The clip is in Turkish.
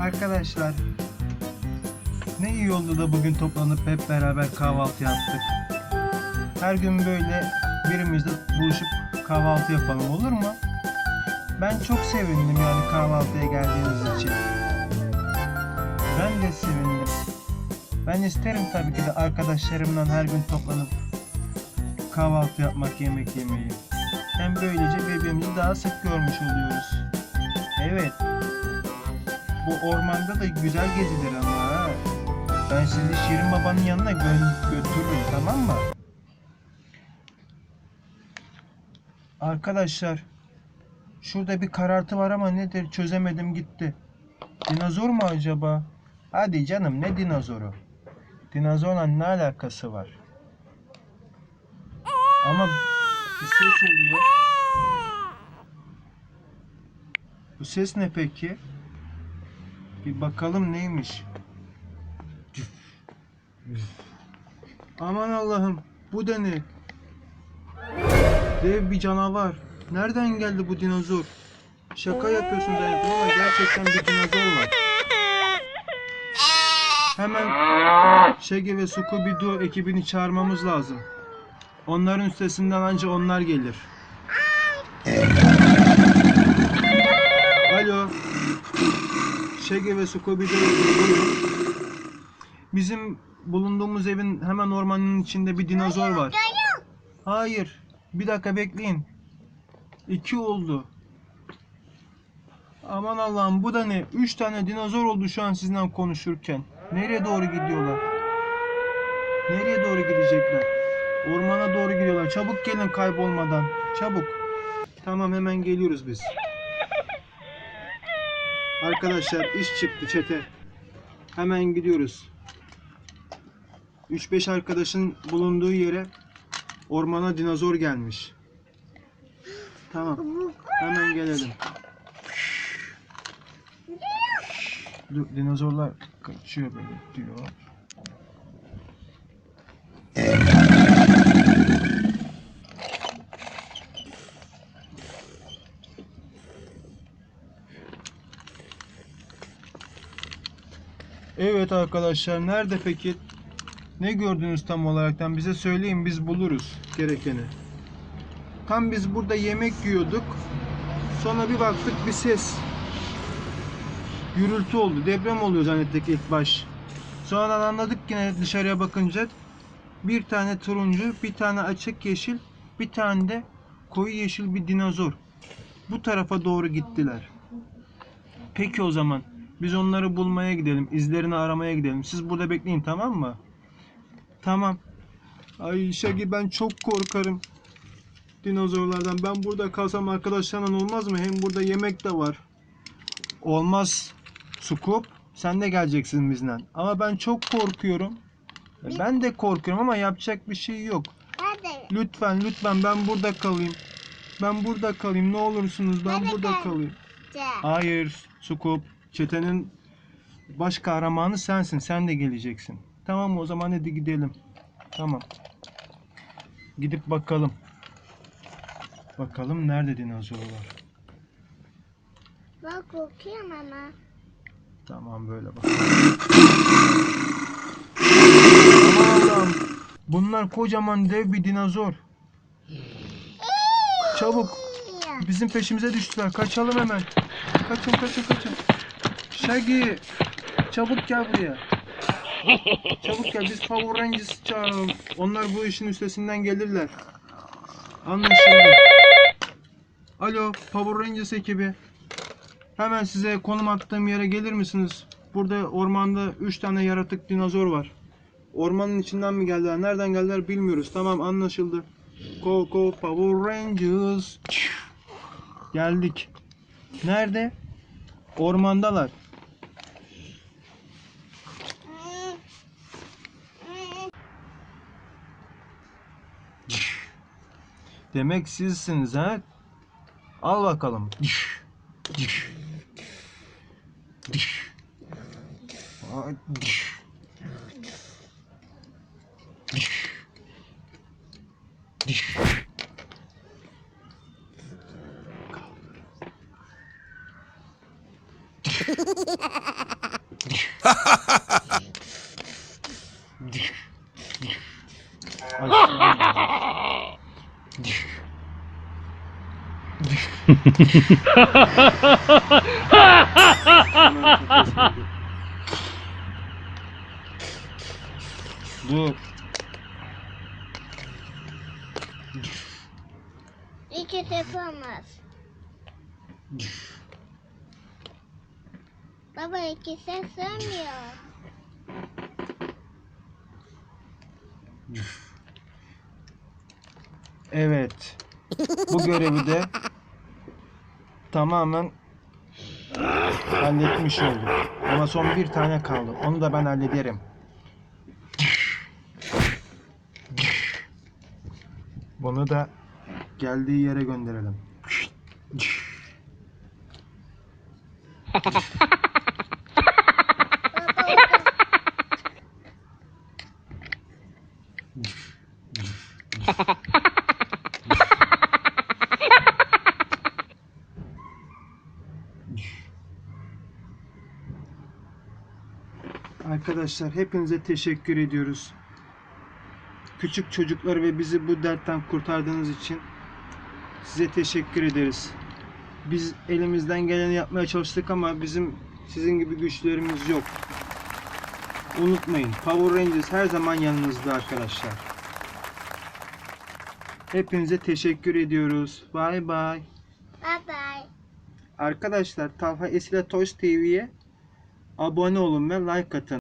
Arkadaşlar ne iyi oldu da bugün toplanıp hep beraber kahvaltı yaptık. Her gün böyle birimizle buluşup kahvaltı yapalım olur mu? Ben çok sevindim yani kahvaltıya geldiğiniz için. Ben de sevindim. Ben isterim tabii ki de arkadaşlarımla her gün toplanıp kahvaltı yapmak, yemek yemeyi. Hem böylece birbirimizi daha sık görmüş oluyoruz. Evet. Bu ormanda da güzel gezilir ama ha. Ben sizi Şirin Baba'nın yanına gö- götürürüm tamam mı? Arkadaşlar şurada bir karartı var ama nedir çözemedim gitti. Dinozor mu acaba? Hadi canım ne dinozoru? Dinozorla ne alakası var? Ama bir ses oluyor. Bu ses ne peki? Bir bakalım neymiş. Aman Allah'ım bu da ne? Dev bir canavar. Nereden geldi bu dinozor? Şaka yapıyorsun zannettim ama gerçekten bir dinozor var. Hemen Shaggy ve Scooby-Doo ekibini çağırmamız lazım. Onların üstesinden anca onlar gelir. Shaggy ve buyurun. Bizim bulunduğumuz evin hemen ormanın içinde bir dinozor var. Hayır. Bir dakika bekleyin. İki oldu. Aman Allah'ım bu da ne? Üç tane dinozor oldu şu an sizinle konuşurken. Nereye doğru gidiyorlar? Nereye doğru gidecekler? Ormana doğru gidiyorlar. Çabuk gelin kaybolmadan. Çabuk. Tamam hemen geliyoruz biz. Arkadaşlar iş çıktı çete. Hemen gidiyoruz. 3-5 arkadaşın bulunduğu yere ormana dinozor gelmiş. Tamam. Hemen gelelim. Dinozorlar kaçıyor böyle diyor. Evet arkadaşlar nerede peki? Ne gördünüz tam olaraktan bize söyleyin biz buluruz gerekeni. Tam biz burada yemek yiyorduk. Sonra bir baktık bir ses. Gürültü oldu. Deprem oluyor zannettik ilk baş. Sonradan anladık yine dışarıya bakınca bir tane turuncu, bir tane açık yeşil, bir tane de koyu yeşil bir dinozor. Bu tarafa doğru gittiler. Peki o zaman biz onları bulmaya gidelim, izlerini aramaya gidelim. Siz burada bekleyin tamam mı? Tamam. Ay Şagi ben çok korkarım dinozorlardan. Ben burada kalsam arkadaşlarla olmaz mı? Hem burada yemek de var. Olmaz. Scoop sen de geleceksin bizden. Ama ben çok korkuyorum. Ben de korkuyorum ama yapacak bir şey yok. Lütfen lütfen ben burada kalayım. Ben burada kalayım ne olursunuz ben burada kalayım. Hayır Scoop. Çetenin baş kahramanı sensin. Sen de geleceksin. Tamam o zaman hadi gidelim. Tamam. Gidip bakalım. Bakalım nerede dinozorlar. Bak korkuyorum ama. Tamam böyle bakalım. Aman Allah'ım. Bunlar kocaman dev bir dinozor. Çabuk. Bizim peşimize düştüler. Kaçalım hemen. Kaçın kaçın kaçın. Shaggy. Çabuk gel buraya. Çabuk gel. Biz Power Rangers çağıralım. Onlar bu işin üstesinden gelirler. Anlaşıldı. Alo Power Rangers ekibi. Hemen size konum attığım yere gelir misiniz? Burada ormanda 3 tane yaratık dinozor var. Ormanın içinden mi geldiler? Nereden geldiler bilmiyoruz. Tamam anlaşıldı. Go go Power Rangers. Geldik. Nerede? Ormandalar. Demek sizsiniz ha? Al bakalım. Ay, Dur. İki yapamaz. Baba ikisi sığmıyor. Evet. Bu görevi de tamamen halletmiş olduk. Ama son bir tane kaldı. Onu da ben hallederim. Bunu da geldiği yere gönderelim. Baba Arkadaşlar hepinize teşekkür ediyoruz. Küçük çocuklar ve bizi bu dertten kurtardığınız için size teşekkür ederiz. Biz elimizden geleni yapmaya çalıştık ama bizim sizin gibi güçlerimiz yok. Unutmayın Power Rangers her zaman yanınızda arkadaşlar. Hepinize teşekkür ediyoruz. Bye bye. bye bye. Arkadaşlar Talha Esile Toys TV'ye abone olun ve like atın.